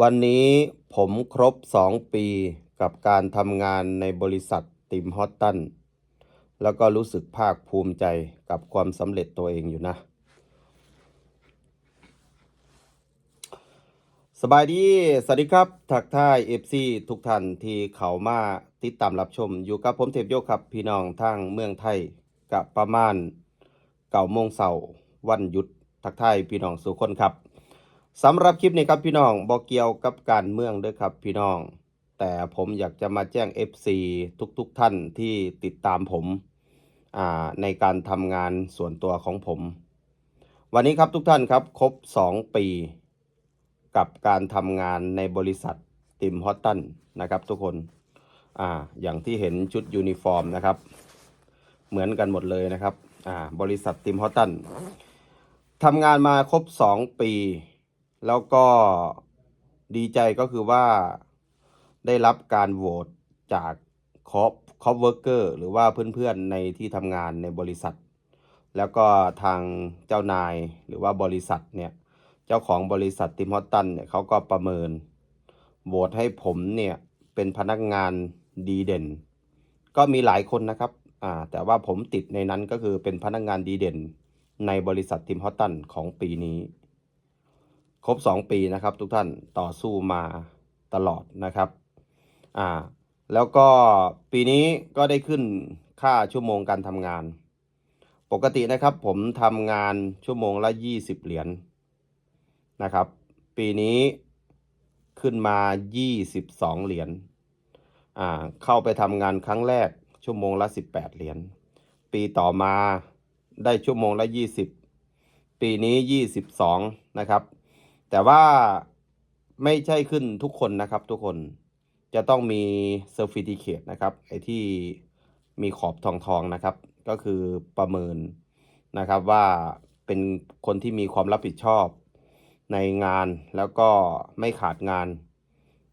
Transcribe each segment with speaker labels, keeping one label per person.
Speaker 1: วันนี้ผมครบ 2 ปีกับการทำงานในบริษัทติมฮอตตัน แล้วก็รู้สึกภาคภูมิใจกับความสำเร็จตัวเองอยู่นะ สบายดี สวัสดีครับ ทักทาย FC ทุกท่านที่เขามาติดตามรับชม อยู่กับผมเทพโยกครับ พี่น้องทางเมืองไทยกับประมาณเก่าโมงเสาร์วันหยุด ทักทายพี่น้องสู่คนครับ สำหรับคลิปนี้ครับพี่น้องบอกเกี่ยวกับการเมืองด้อครับพี่น้อง แต่ผมอยากจะมาแจ้ง FC ทุกๆทท่านที่ติดตามผมในการทำงานส่วนตัวของผม วันนี้ครับทุกท่านครับครบ 2 ปี กับการทำงานในบริษัทติมฮอตตันนะครับทุกคนออย่างที่เห็นชุดยูนิฟอร์มนะครับ เหมือนกันหมดเลยนะครับบริษัทติมฮอตตันทำงานมาครบ 2 ปี แล้วก็ดีใจก็คือว่าได้รับการโหวตจากคอปคอปเวิร์กเกอร์หรือว่าเพื่อนๆในที่ทำงานในบริษัท แล้วก็ทางเจ้านายหรือว่าบริษัทเนี่ยเจ้าของบริษัทติมฮอตตันเนี่ยเขาก็ประเมินโหวตให้ผมเนี่ยเป็นพนักงานดีเด่น ก็มีหลายคนนะครับอ่าแต่ว่าผมติดในนั้นก็คือเป็นพนักงานดีเด่น ในบริษัทติมฮอตตันของปีนี้ ครบ 2 ปีนะครับ ทุกท่านต่อสู้มาตลอดนะครับอ่าแล้วก็ปีนี้ก็ได้ขึ้นค่าชั่วโมงการทำงาน ปกตินะครับผมทำงานชั่วโมงละ 20 เหรียญนะครับ ปีนี้ขึ้นมา 22 เหรียญอ่าเข้าไปทำงานครั้งแรกชั่วโมงละ 18 เหรียญปีต่อมาได้ชั่วโมงละ 20 ปีนี้ 22 นะครับ แต่ว่าไม่ใช่ขึ้นทุกคนนะครับทุกคนจะต้องมีเซอร์ฟิติเคตนะครับไอที่มีขอบทองทองนะครับ ก็คือประเมินนะครับว่าเป็นคนที่มีความรับผิดชอบในงานแล้วก็ไม่ขาดงาน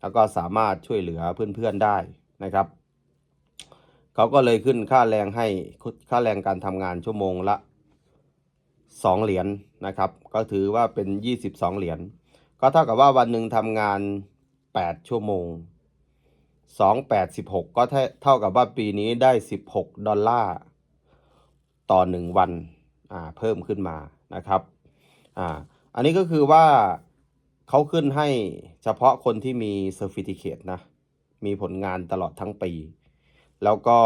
Speaker 1: แล้วก็สามารถช่วยเหลือเพื่อนๆได้นะครับเขาก็เลยขึ้นค่าแรงให้ค่าแรงการทำงานชั่วโมงละ 2 เหรียญนะครับ ก็ถือว่าเป็น 22 เหรียญ ก็เท่ากับว่าวันหนึ่งทำงาน 8 ชั่วโมง 2 8 16 ก็เท่ากับว่าปีนี้ได้ 16 ดอลลาร์ต่อ 1 วัน อ่า เพิ่มขึ้นมานะครับ อ่า อันนี้ก็คือว่าเขาขึ้นให้เฉพาะคนที่มีเซอร์ฟิติเคตนะ มีผลงานตลอดทั้งปี แล้วก็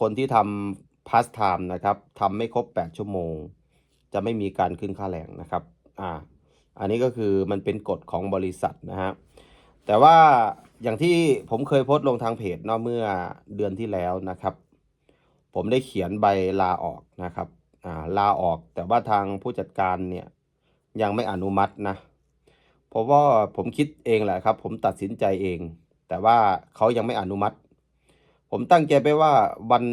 Speaker 1: คนที่ทำพาสไทม์นะครับทำไม่ครบ 8 ชั่วโมง จะไม่มีการขึ้นค่าแรงนะครับอ่าอันนี้ก็คือมันเป็นกฎของบริษัทนะฮะแต่ว่าอย่างที่ผมเคยโพสต์ลงทางเพจเนาะเมื่อเดือนที่แล้วนะครับ ผมได้เขียนใบลาออกนะครับอ่าลาออกแต่ว่าทางผู้จัดการเนี่ยยังไม่อนุมัตินะเพราะว่าผมคิดเองแหละครับ ผมตัดสินใจเอง แต่ว่าเขายังไม่อนุมัติ ผมตั้งใจไปว่าวัน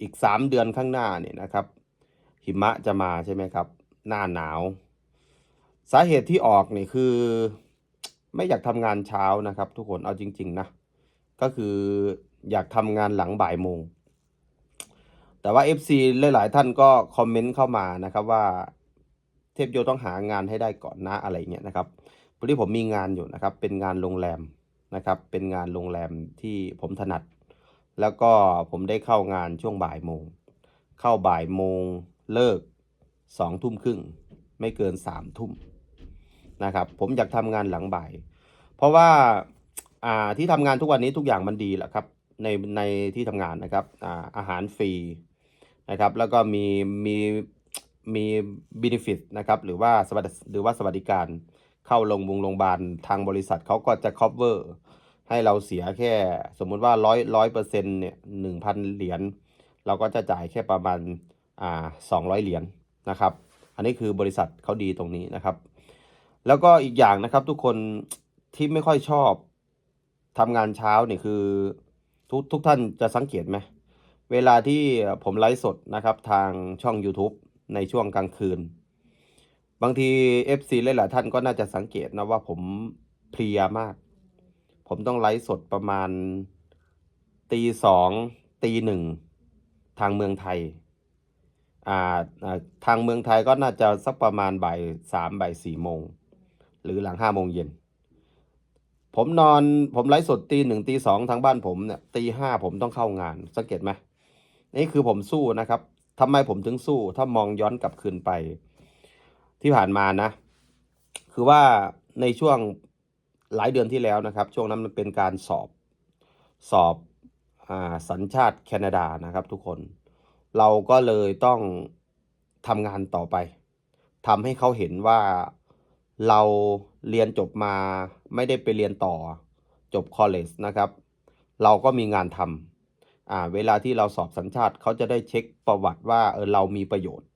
Speaker 1: อีกสามเดือนข้างหน้าเนี่ยนะครับ หิมะจะมาใช่ไหมครับ หน้าหนาว สาเหตุที่ออกนี่คือ ไม่อยากทำงานเช้านะครับ ทุกคนเอาจริง ๆ นะ ก็คืออยากทำงานหลังบ่ายโมง แต่ว่า FC หลาย ๆ ท่านก็คอมเมนต์เข้ามานะครับว่าเทพโยต้องหางานให้ได้ก่อนนะอะไรเงี้ยนะครับพอดีผมมีงานอยู่นะครับ เป็นงานโรงแรมนะครับ เป็นงานโรงแรมที่ผมถนัด แล้วก็ผมได้เข้างานช่วงบ่ายโมง เข้าบ่ายโมง เลิกสองทุ่มครึ่งไม่เกินสามทุ่มนะครับ ผมอยากทำงานหลังบ่าย เพราะว่าอ่าที่ทำงานทุกวันนี้ทุกอย่างมันดีแหละครับในในที่ทำงานนะครับอ่าอาหารฟรีนะครับ แล้วก็มีมีมีบ e n e f i t นะครับหรือว่าสวัสดิหรือว่าสวัสดิการเข้าโรงบุงโรงพยาบาลทางบริษัทเขาก็จะ cover ให้เราเสียแค่สมมุติว่าร้อยร้อยเปอร์เซ็นต์เนี่ยหนึ่งพันเหรียญเราก็จะจ่ายแค่ประมาณ อ่าสองร้อยเหรียญนะครับ อันนี้คือบริษัทเขาดีตรงนี้นะครับ แล้วก็อีกอย่างนะครับทุกคนที่ไม่ค่อยชอบทำงานเช้าเนี่ยคือทุกทุกท่านจะสังเกตไหมเวลาที่ผมไลฟ์สดนะครับทางช่อง YouTube ในช่วงกลางคืน บางที FC หลายๆท่านก็น่าจะสังเกตนะว่าผมเพลียมาก ผมต้องไลฟ์สดประมาณตีสองตีหนึ่งทางเมืองไทย ทางเมืองไทยก็น่าจะสักประมาณบ่ายสามบ่ายสี่โมง หรือหลังห้าโมงเย็น ผมนอนผมไลฟ์สดตีหนึ่งตีสองทางบ้านผมเนี่ยตีห้าผมต้องเข้างาน สังเกตไหมนี่คือผมสู้นะครับทำไมผมถึงสู้ถ้ามองย้อนกลับคืนไป ที่ผ่านมานะ คือว่าในช่วงหลายเดือนที่แล้วนะครับ ช่วงนั้นมันเป็นการสอบสอบอสัญชาติแคนาดานะครับทุกคน เราก็เลยต้องทำงานต่อไปทำให้เขาเห็นว่าเราเรียนจบมาไม่ได้ไปเรียนต่อจบคอลเลจนะครับ เราก็มีงานทำอ่าเวลาที่เราสอบสัญชาติเขาจะได้เช็คประวัติว่าเออเรามีประโยชน์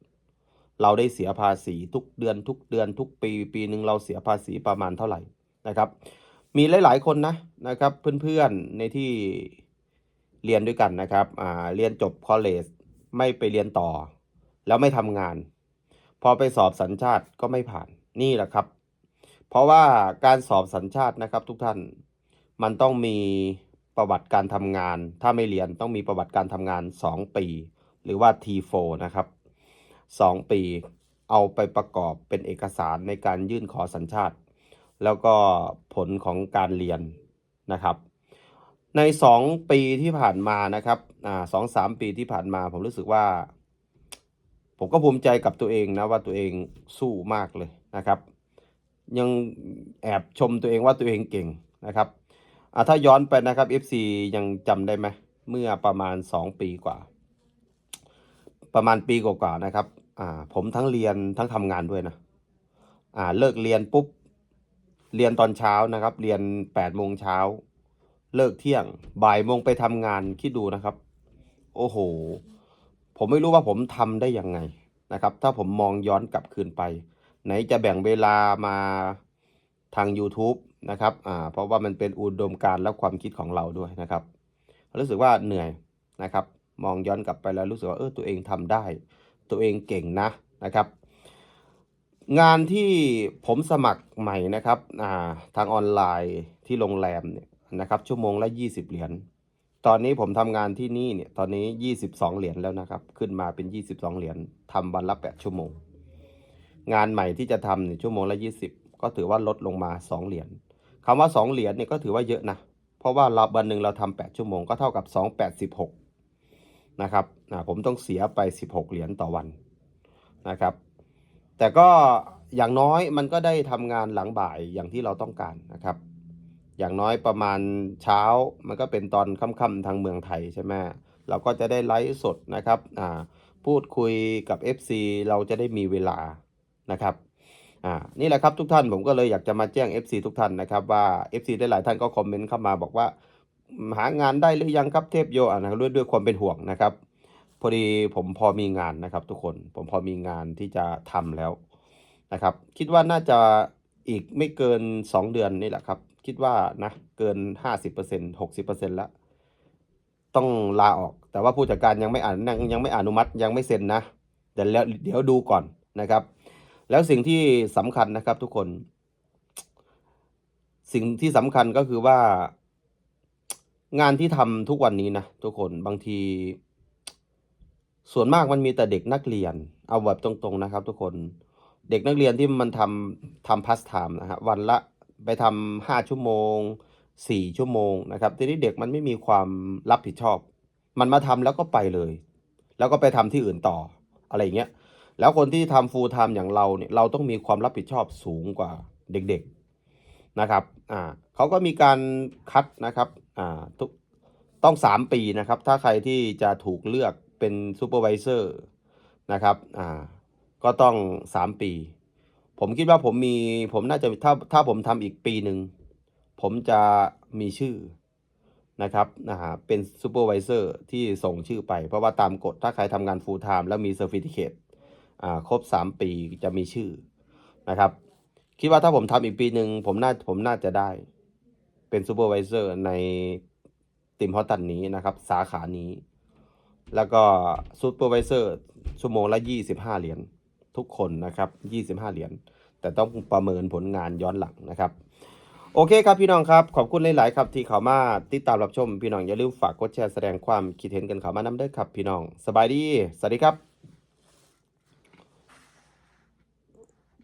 Speaker 1: เราได้เสียภาษีทุกเดือนทุกเดือนทุกปีปีหนึ่งเราเสียภาษีประมาณเท่าไหร่นะครับ มีหลาย ๆ คนนะนะครับ เพื่อนๆในที่เรียนด้วยกันนะครับอ่าเรียนจบคอลเลจ ไม่ไปเรียนต่อ แล้วไม่ทำงาน พอไปสอบสัญชาติก็ไม่ผ่านนี่แหละครับ เพราะว่าการสอบสัญชาตินะครับ ทุกท่านมันต้องมีประวัติการทำงาน ถ้าไม่เรียนต้องมีประวัติการทำงาน 2 ปี หรือว่า T4 นะครับ 2 ปีเอาไปประกอบเป็นเอกสารในการยื่นขอสัญชาติ แล้วก็ผลของการเรียนนะครับ ใน2ปีที่ผ่านมานะครับอ่าสองสามปีที่ผ่านมา ผมรู้สึกว่า ผมก็ภูมิใจกับตัวเองนะว่าตัวเองสู้มากเลยนะครับ ยังแอบชมตัวเองว่าตัวเองเก่งนะครับอ่าถ้าย้อนไปนะครับ FC ยังจำได้ไหมเมื่อประมาณ2ปีกว่า ประมาณปีกว่าๆนะครับอ่าผมทั้งเรียนทั้งทำงานด้วยนะอ่าเลิกเรียนปุ๊บเรียนตอนเช้านะครับ เรียน8โมงเช้า เลิกเที่ยง บ่ายโมงไปทำงานคิดดูนะครับ โอ้โห ผมไม่รู้ว่าผมทำได้ยังไงนะครับ ถ้าผมมองย้อนกลับคืนไป ไหนจะแบ่งเวลามาทาง YouTube นะครับอ่าเพราะว่ามันเป็นอุดมการณ์และความคิดของเราด้วยนะครับ รู้สึกว่าเหนื่อยนะครับ มองย้อนกลับไปแล้วรู้สึกว่าเออตัวเองทำได้ ตัวเองเก่งนะนะครับ งานที่ผมสมัครใหม่นะครับอ่าทางออนไลน์ที่โรงแรมเนี่ย นะครับ ชั่วโมงละ20เหรียญตอนนี้ผมทำงานที่นี่เนี่ยตอนนี้22เหรียญแล้วนะครับ ขึ้นมาเป็น22เหรียญทำวันละ8ชั่วโมง งานใหม่ที่จะทำเนี่ยชั่วโมงละ20ก็ถือว่าลดลงมา2เหรียญคำว่า2เหรียญเนี่ยก็ถือว่าเยอะนะเพราะว่าเราวันหนึ่งเราทำ8ชั่วโมงก็เท่ากับ2 8 16นะครับผมต้องเสียไป 16 เหรียญต่อวันนะครับ แต่ก็อย่างน้อยมันก็ได้ทำงานหลังบ่ายอย่างที่เราต้องการนะครับ อย่างน้อยประมาณเช้ามันก็เป็นตอนค่ำๆทางเมืองไทยใช่ไหมเราก็จะได้ไลฟ์สดนะครับอ่าพูดคุยกับ FC เราจะได้มีเวลานะครับอ่านี่แหละครับทุกท่านผมก็เลยอยากจะมาแจ้ง FC ทุกท่านนะครับว่า FC ได้หลายท่านก็คอมเมนต์เข้ามาบอกว่า หางานได้หรือยังครับเทพโยอะนะด้วยด้วยความเป็นห่วงนะครับ พอดีผมพอมีงานนะครับทุกคนผมพอมีงานที่จะทำแล้วนะครับ คิดว่าน่าจะ อีกไม่เกิน 2 เดือนนี่แหละครับ คิดว่านะเกิน 50% 60%แล้ว ต้องลาออก แต่ว่าผู้จัดการยังไม่อ่านยังยังไม่อนุมัติยังไม่เซ็นนะเดี๋ยวแล้วเดี๋ยวดูก่อนนะครับ แล้วสิ่งที่สำคัญนะครับทุกคน สิ่งที่สำคัญก็คือว่า งานที่ทำทุกวันนี้นะทุกคนบางที ส่วนมากมันมีแต่เด็กนักเรียน เอาแบบตรงๆนะครับ ทุกคน เด็กนักเรียนที่มันทำทำพาสไทม์นะฮะวันละไปทำห้าชั่วโมงสี่ชั่วโมงนะครับทีนี้เด็กมันไม่มีความรับผิดชอบ มันมาทำแล้วก็ไปเลย แล้วก็ไปทำที่อื่นต่ออะไรเงี้ยแล้วคนที่ทำฟูลไทม์อย่างเราเนี่ยเราต้องมีความรับผิดชอบสูงกว่าเด็กๆนะครับอ่าเขาก็มีการคัดนะครับอ่าทุกต้อง 3 ปีนะครับ ถ้าใครที่จะถูกเลือกเป็นซูเปอร์วิเซอร์นะครับอ่า ก็ต้อง3ปี ผมคิดว่าผมมี ผมน่าจะถ้าถ้าผมทำอีกปีหนึ่ง ผมจะมีชื่อนะครับนะฮะเป็นซูเปอร์วิเซอร์ที่ส่งชื่อไป เพราะว่าตามกฎถ้าใครทำงานฟูลไทม์แล้วมีเซอร์ฟิเคตอ่าครบ 3 ปีจะมีชื่อนะครับ คิดว่าถ้าผมทำอีกปีหนึ่งผมน่าผมน่าจะได้เป็นซูเปอร์วิเซอร์ในติมฮอตตันนี้นะครับ สาขานี้ แล้วก็ซูเปอร์วิเซอร์ชั่วโมงละ 25 เหรียญ ทุกคนนะครับ25 เหรียญแต่ต้องประเมินผลงานย้อนหลังนะครับ โอเคครับพี่น้องครับ ขอบคุณหลาย ๆ ครับที่เข้ามาติดตามรับชม พี่น้องอย่าลืมฝากกดแชร์แสดงความคิดเห็นกันเข้ามานำเด้อครับ พี่น้องสบายดี สวัสดีครับ